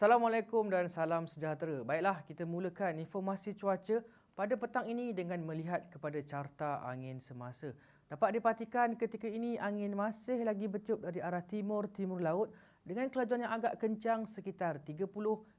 Assalamualaikum dan salam sejahtera. Baiklah, kita mulakan informasi cuaca pada petang ini dengan melihat kepada carta angin semasa. Dapat diperhatikan ketika ini angin masih lagi bertiup dari arah timur-timur laut dengan kelajuan yang agak kencang sekitar 30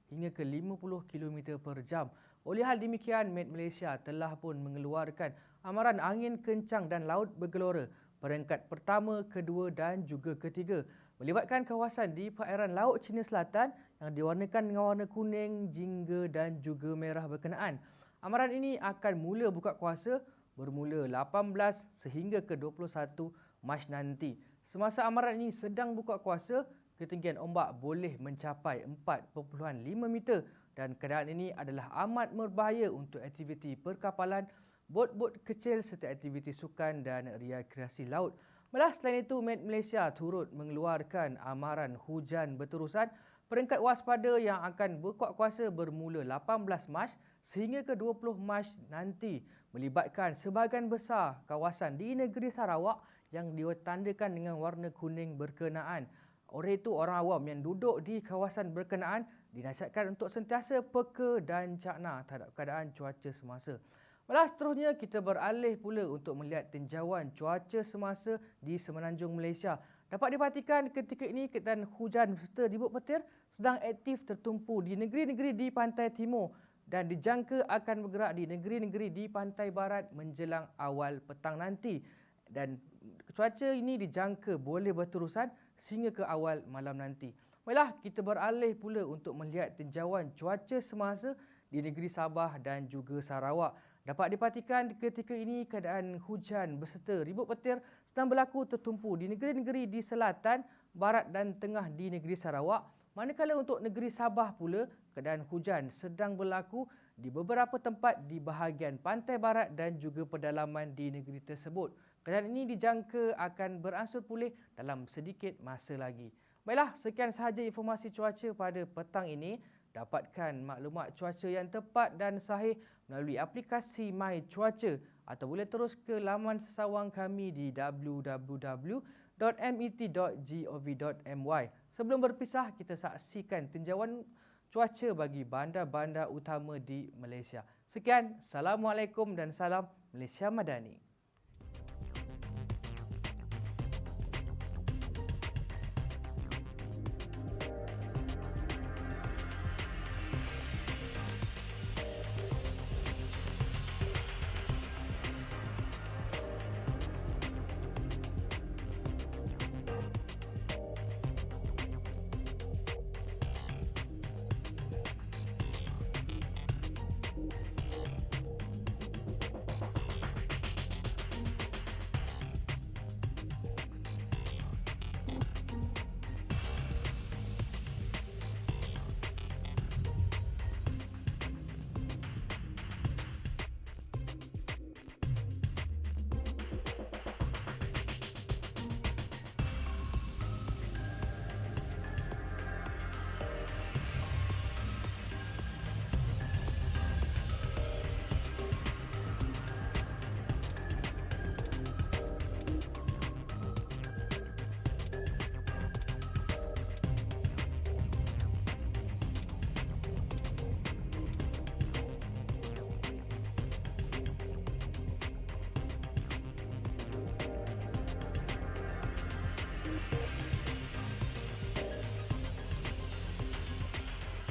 hingga ke 50 km per jam. Oleh hal demikian, Met Malaysia telah pun mengeluarkan amaran angin kencang dan laut bergelora peringkat pertama, kedua dan juga ketiga melibatkan kawasan di perairan Laut Cina Selatan yang diwarnakan dengan warna kuning, jingga dan juga merah berkenaan. Amaran ini akan mula buka kuasa bermula 18 sehingga ke 21 Mac nanti. Semasa amaran ini sedang buka kuasa, ketinggian ombak boleh mencapai 4.5 meter dan keadaan ini adalah amat berbahaya untuk aktiviti perkapalan bot-bot kecil serta aktiviti sukan dan rekreasi laut. Malah selain itu, Met Malaysia turut mengeluarkan amaran hujan berterusan peringkat waspada yang akan berkuat kuasa bermula 18 Mac sehingga ke 20 Mac nanti melibatkan sebahagian besar kawasan di negeri Sarawak yang ditandakan dengan warna kuning berkenaan. Oleh itu, orang awam yang duduk di kawasan berkenaan dinasihatkan untuk sentiasa peka dan cakna terhadap keadaan cuaca semasa. Malah seterusnya kita beralih pula untuk melihat tinjauan cuaca semasa di semenanjung Malaysia. Dapat diperhatikan ketika ini keadaan hujan serta ribut petir sedang aktif tertumpu di negeri-negeri di pantai timur dan dijangka akan bergerak di negeri-negeri di pantai barat menjelang awal petang nanti. Dan cuaca ini dijangka boleh berterusan sehingga ke awal malam nanti. Baiklah, kita beralih pula untuk melihat tinjauan cuaca semasa di negeri Sabah dan juga Sarawak. Dapat diperhatikan ketika ini keadaan hujan berserta ribut petir sedang berlaku tertumpu di negeri-negeri di selatan, barat dan tengah di negeri Sarawak. Manakala untuk negeri Sabah pula, keadaan hujan sedang berlaku di beberapa tempat di bahagian pantai barat dan juga pedalaman di negeri tersebut. Keadaan ini dijangka akan beransur pulih dalam sedikit masa lagi. Baiklah, sekian sahaja informasi cuaca pada petang ini. Dapatkan maklumat cuaca yang tepat dan sahih melalui aplikasi My Cuaca atau boleh terus ke laman sesawang kami di www.met.gov.my. Sebelum berpisah, kita saksikan tinjauan cuaca bagi bandar-bandar utama di Malaysia. Sekian, Assalamualaikum dan salam Malaysia Madani.